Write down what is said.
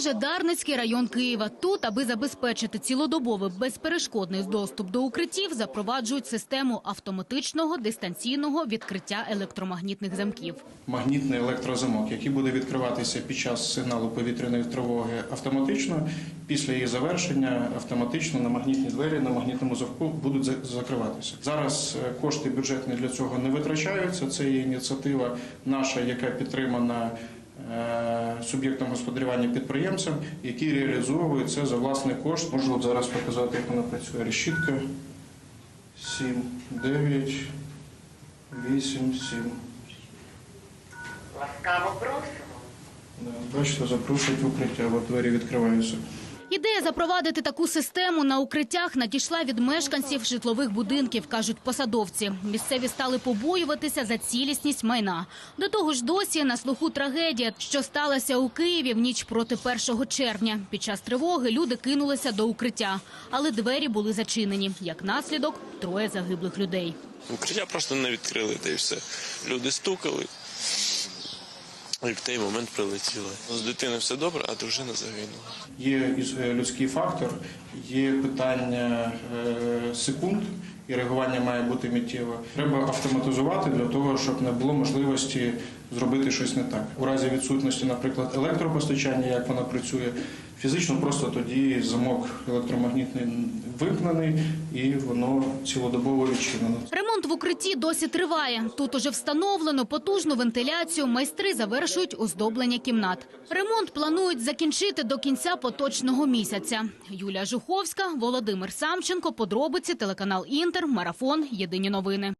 вже Дарницький район Києва. Тут, аби забезпечити цілодобовий безперешкодний доступ до укриттів, запроваджують систему автоматичного дистанційного відкриття електромагнітних замків. магнітний електрозамок, який буде відкриватися під час сигналу повітряної тривоги автоматично. Після її завершення автоматично на магнітні двері на магнітному замку будуть за- закриватися. Зараз е, кошти бюджетні для цього не витрачаються. Це є ініціатива наша, яка підтримана. Суб'єктом господарювання підприємцям, які реалізовують це за власний кошт. Можу от зараз показати, як вона працює. Решітка 7, 9, 8, 7. Ласкаво просимо. Да, Бачите, запрошують в укриття, от двері відкриваються. Ідея запровадити таку систему на укриттях надійшла від мешканців житлових будинків, кажуть посадовці. Місцеві стали побоюватися за цілісність майна. До того ж, досі на слуху трагедія, що сталася у Києві в ніч проти 1 червня. Під час тривоги люди кинулися до укриття, але двері були зачинені. Як наслідок, троє загиблих людей. Укриття просто не відкрили, та й все. Люди стукали. І в той момент прилетіли. З дитини все добре, а дружина загинула. Є людський фактор, є питання е, секунд, і реагування має бути миттєве. Треба автоматизувати для того, щоб не було можливості зробити щось не так. У разі відсутності, наприклад, електропостачання, як вона працює, фізично просто тоді замок електромагнітний вимкнений і воно цілодобово відчинено. Ремонт в укритті досі триває. Тут уже встановлено потужну вентиляцію. Майстри завершують оздоблення кімнат. Ремонт планують закінчити до кінця поточного місяця. Юлія Жуховська, Володимир Самченко. Подробиці телеканал Інтер. Марафон. Єдині новини.